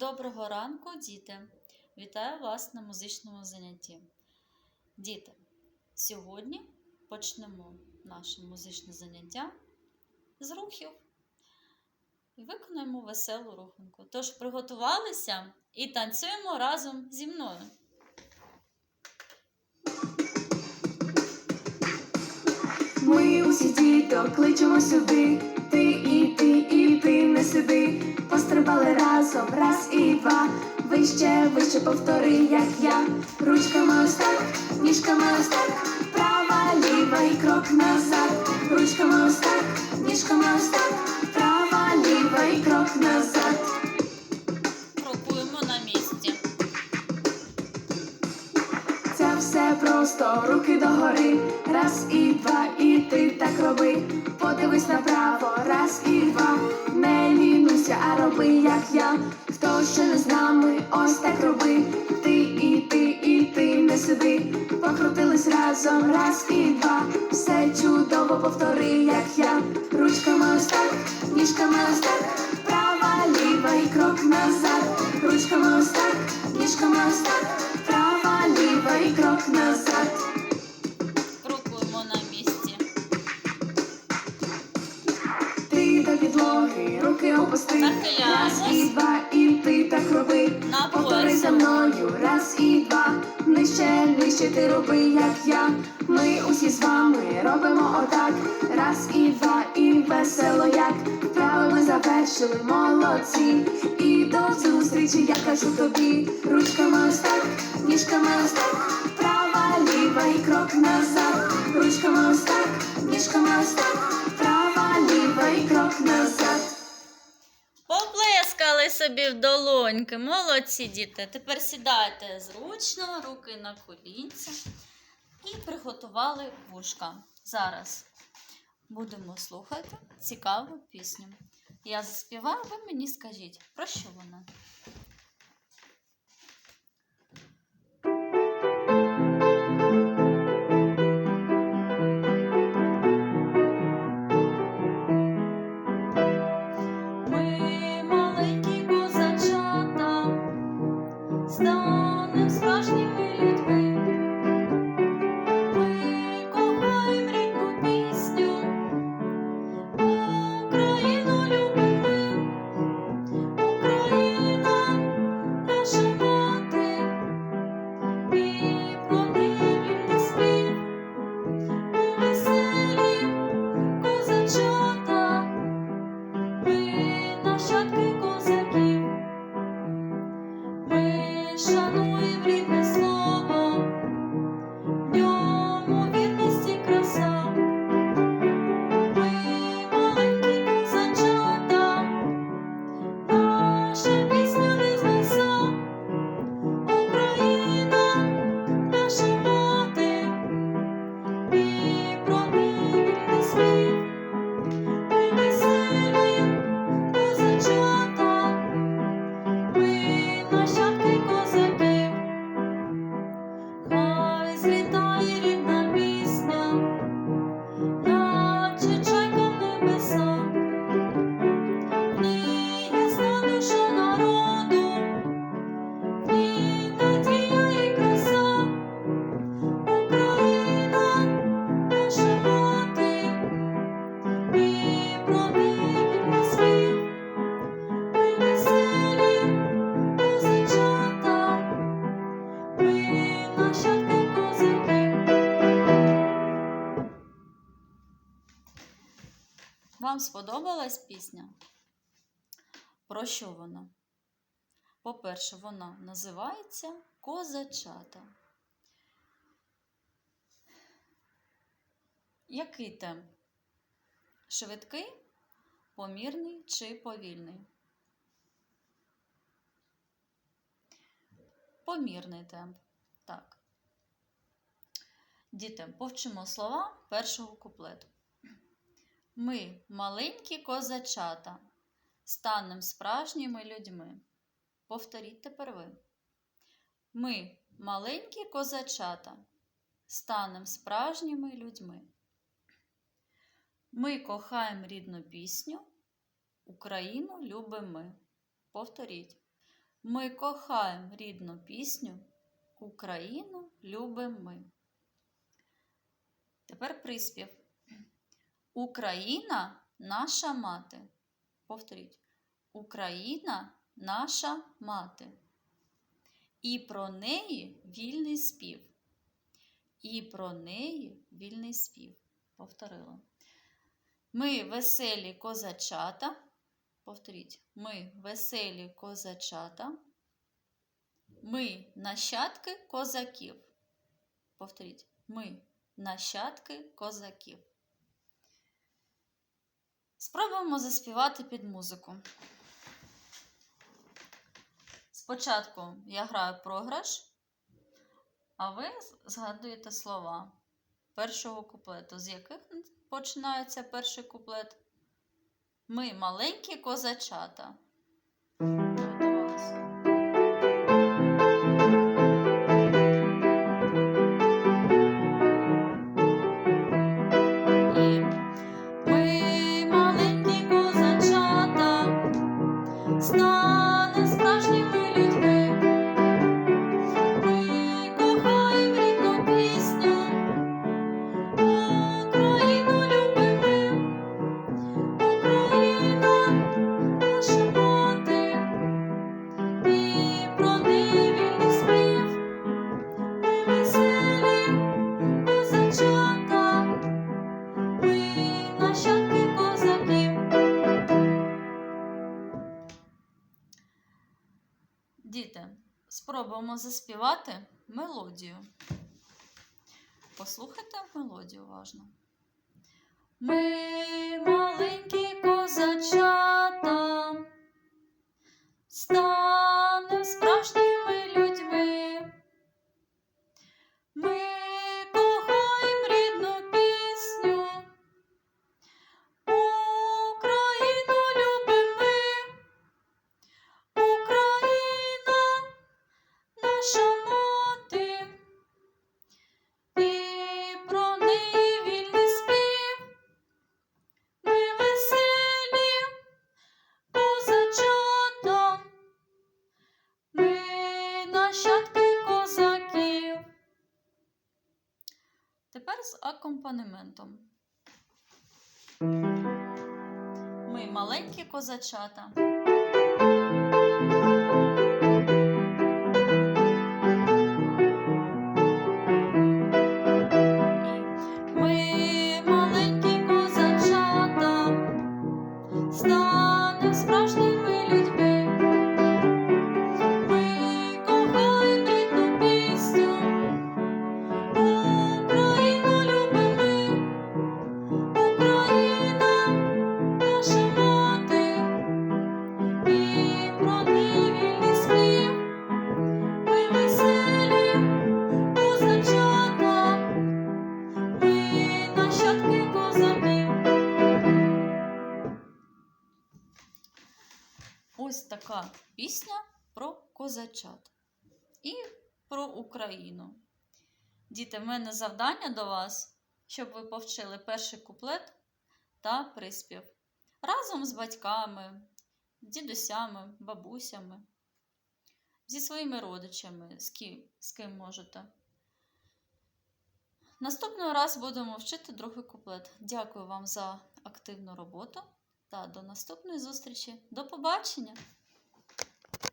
Доброго ранку, діти! Вітаю вас на музичному занятті. Діти, сьогодні почнемо наше музичне заняття з рухів і виконаємо веселу руханку. Тож приготувалися і танцюємо разом зі мною. Ми усі діток кличемо сюди. Ти і ти, і ти не сиди. Пострибали разом, раз і два. Вище, вище повтори, як я. Ручками ось так, ніжками ось так. Права, ліва і крок назад. Ручками ось так, ніжками ось так. Просто руки догори. Раз і два, і ти так роби. Подивись направо, раз і два. Не лінуйся, а роби, як я. Хто ще не з нами, ось так роби. Ти і ти, і ти не сиди. Покрутились разом, раз і два. Все чудово повтори, як я. Ручками ось так, ніжками ось так. І крок назад. Крокуємо на місці. Ти до підлоги, руки опусти. Нахиляємось. Раз і два, і ти так роби. На Повтори за мною, раз і два. Нижче, нижче ти роби, як я. Ми усі з вами робимо отак. Раз і два, і весело як. Вправи завершили, молодці. І до зустрічі, я кажу тобі. Ручками ось так, ніжками ось. Права, ліва і крок назад. Ручками ось так, ніжками ось. Права, ліва і крок назад. Поплескали собі в долоньки. Молодці діти. Тепер сідайте зручно, руки на колінця і приготували вушка. Зараз будемо слухати цікаву пісню. Я заспіваю, ви мені скажіть, про що вона? Станем справжніми людьми. Сподобалась пісня? Про що вона? По-перше, вона називається Козачата. Який темп? Швидкий, помірний чи повільний? Помірний темп. Так. Діти, повчимо слова першого куплету. Ми маленькі козачата, станем справжніми людьми. Повторіть тепер ви. Ми маленькі козачата, станем справжніми людьми. Ми кохаємо рідну пісню, Україну любимо ми. Повторіть. Ми кохаємо рідну пісню, Україну любимо ми. Тепер приспів. Україна наша мати. Повторіть. Україна наша мати. І про неї вільний спів. І про неї вільний спів. Повторила. Ми веселі козачата. Повторіть. Ми веселі козачата. Ми нащадки козаків. Повторіть. Ми нащадки козаків. Спробуємо заспівати під музику. Спочатку я граю програш, а ви згадуєте слова першого куплету, з яких починається перший куплет. Ми маленькі козачата. Діти, спробуємо заспівати мелодію. Послухайте мелодію уважно. Ми маленькі козачата, станемо справжніми Тепер з акомпанементом. Ми маленькі козачата. Ось така пісня про козачат і про Україну. Діти, в мене завдання до вас, щоб ви повчили перший куплет та приспів разом з батьками, дідусями, бабусями, зі своїми родичами, з ким, з ким можете. Наступного раз будемо вчити другий куплет. Дякую вам за активну роботу та до наступної зустрічі. До побачення!